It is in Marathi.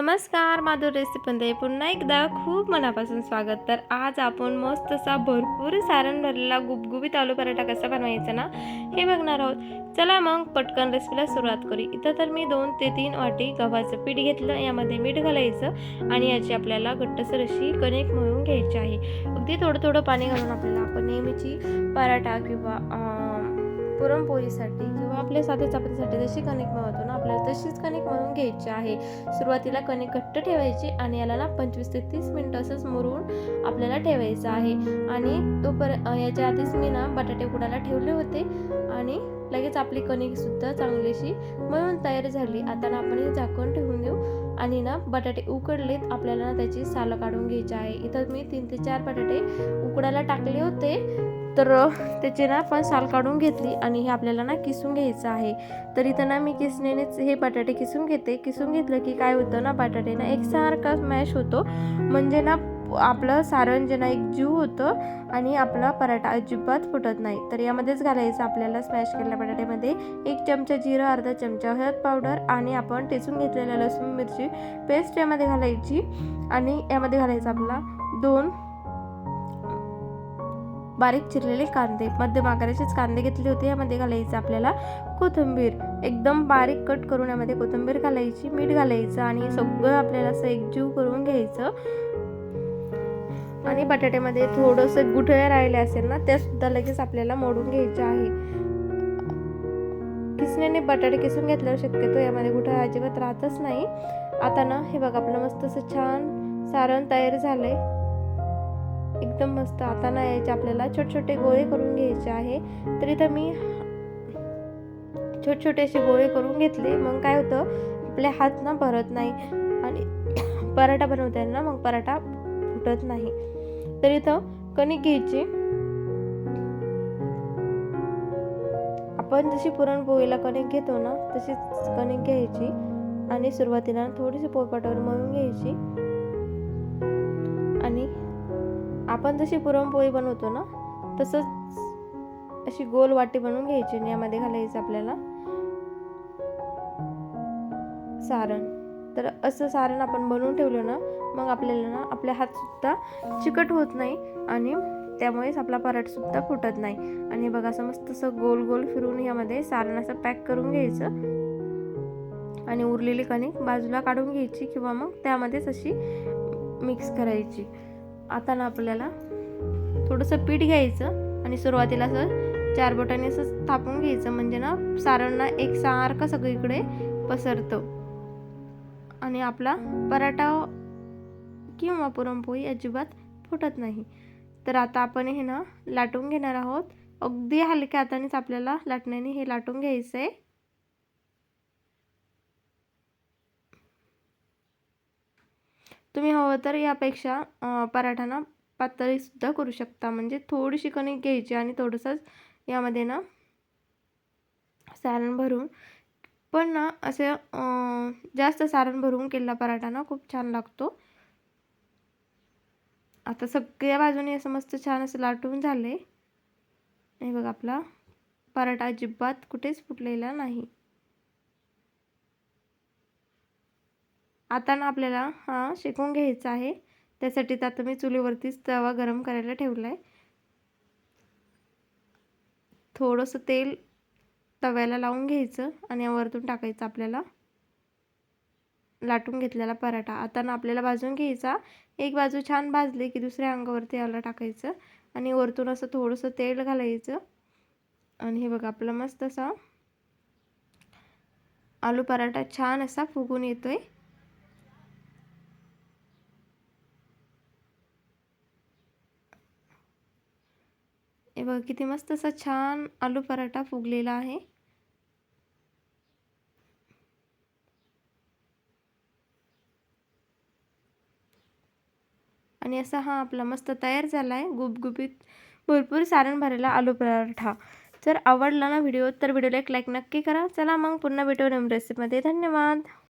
नमस्कार माधुर रेसिपीमध्ये पुन्हा एकदा खूप मनापासून स्वागत. तर आज आपण मस्त असा भरपूर सारण भरलेला गुबगुबीत आलू पराठा कसा बनवायचा ना हे बघणार आहोत. चला मग पटकन रेसिपीला सुरुवात करू. इथं तर मी दोन ते तीन वाटी गव्हाचं पीठ घेतलं यामध्ये मीठ घालायचं आणि याची आपल्याला घट्टसर अशी कणिक मळून घ्यायची आहे. अगदी थोडं थोडं पाणी घालून आपल्याला आपण नेहमीची पराठा किंवा पुरणपोळीसाठी किंवा आपल्या साध्या चपातीसाठी जशी कणिक मळतो ना आपल्याला तशीच कणिक मळून घ्यायची आहे. सुरुवातीला कणिक घट्ट ठेवायची आणि याला ना पंचवीस ते तीस मिनटं असंच मुरून आपल्याला ठेवायचं आहे. आणि तो पर याच्या आधीच मी ना बटाटे कुडाला ठेवले होते आणि लगेच आपली कणिकसुद्धा चांगलीशी मळून तयार झाली. आता ना आपण हे झाकण ठेवून देऊ आणि ना बटाटे उकडलेत आपल्याला ना त्याची सालं काढून घ्यायची आहे. इथं मी तीन ते चार बटाटे उकडायला टाकले होते. तर त्याचे ना आपण साल काढून घेतली आणि हे आपल्याला ना किसून घ्यायचं आहे. तर इथं ना मी किसणीनेच हे बटाटे किसून घेते. किसून घेतलं की काय होतं ना बटाटे ना एकसारखा मॅश होतो. म्हणजे ना आपलं सारण जे ना एक जीव होतं आणि आपला पराठा अजिबात फुटत नाही. तर यामध्येच घालायचं आपल्याला स्मॅश केलेल्या बटाट्यामध्ये. एक चमचा जिरं अर्धा चमचा हळद पावडर आणि आपण टेचून घेतलेल्या लसूण मिरची पेस्ट यामध्ये घालायची. आणि यामध्ये घालायचं आपला दोन बारीक चिरलेले कांदे. मध्यम आकाराचेच कांदे घेतले होते. यामध्ये घालायचं आपल्याला कोथिंबीर. एकदम बारीक कट करून यामध्ये कोथिंबीर घालायची मीठ घालायचं आणि सगळं आपल्याला असं एकजीव करून घ्यायचं. आणि बटाट्यामध्ये थोडंसं गुठळ्या राहिले असेल ना त्या सुद्धा लगेच आपल्याला मोडून घ्यायच्या आहे. किसण्याने बटाटे किसून घेतल्यावर शक्यतो यामध्ये गुठळा अजिबात राहतच नाही. आता ना हे बघा आपलं मस्त असं छान सारण तयार झालंय. एकदम मस्त. आता ना याचे आपल्याला छोटे छोटे गोळे करून घ्यायचे आहे. तर इथं मी छोटे छोटे असे गोळे करून घेतले. मग काय होतं आपले हात ना भरत नाही आणि पराठा बनवताना मग पराठा फुटत नाही. तर इथं कणिक घ्यायची. आपण जशी पुरणपोळीला कणिक घेतो ना तशीच कणिक घ्यायची. आणि सुरुवातीला थोडीशी पोळपाटावर मळून घ्यायची. आपण जशी पुरणपोळी बनवतो ना तसंच अशी गोल वाटी बनवून घ्यायची आणि यामध्ये घालायचं आपल्याला सारण. तर असं सारण आपण बनवून ठेवलं ना मग आपल्याला ना आपले हातसुद्धा चिकट होत नाही आणि त्यामुळेच आपला पराठसुद्धा फुटत नाही. आणि हे बघा असं मस्त असं गोल गोल फिरून यामध्ये सारण असं पॅक करून घ्यायचं. आणि उरलेली कणिक बाजूला काढून घ्यायची किंवा मग त्यामध्येच अशी मिक्स करायची. आता ना आपल्याला थोडंसं पीठ घ्यायचं आणि सुरुवातीला असं चार बोटाने असं थापून घ्यायचं. म्हणजे ना सारण ना एकसारखं सगळीकडे पसरतं. आणि आपला पराठा किंवा पुरणपोळी अजिबात फुटत नाही. तर आता आपण हे ना लाटून घेणार आहोत. अगदी हलक्या हातानेच आपल्याला लाटण्याने हे लाटून घ्यायचं आहे तुम्ही हवं तर यापेक्षा अं, पराठा ना पातळीसुद्धा करू शकता. म्हणजे थोडीशी कणिक घ्यायची आणि थोडंसंच यामध्ये ना सारण भरून पण ना असे जास्त सारण भरून केलेला पराठा ना खूप छान लागतो. आता सगळ्या बाजूने असं मस्त छान असं लाटून झाले. हे बघ आपला पराठा अजिबात कुठेच फुटलेला नाही. आता ना आपल्याला हा शेकून घ्यायचा आहे. त्यासाठी तर आता मी चुलीवरतीच तवा गरम करायला ठेवला आहे थोडंसं तेल तव्याला लावून घ्यायचं आणि वरतून टाकायचं आपल्याला. लाटून घेतलेला पराठा. आता ना आपल्याला भाजून घ्यायचा. एक बाजू छान भाजली की दुसऱ्या अंगावरती याला टाकायचं आणि वरतून असं थोडंसं तेल घालायचं. आणि हे बघा आपला मस्त असा आलू पराठा छान असा फुगून येतो आहे हे बघा किती मस्त असा छान आलू पराठा फुगलेला आहे. आणि असा हा आपला मस्त तयार झाला आहे गुबगुबीत भरपूर सारण भरायला आलू पराठा. जर आवडला ना व्हिडिओ तर व्हिडिओला एक लाईक नक्की करा. चला मग पुन्हा भेटू नवीन रेसिपीमध्ये धन्यवाद!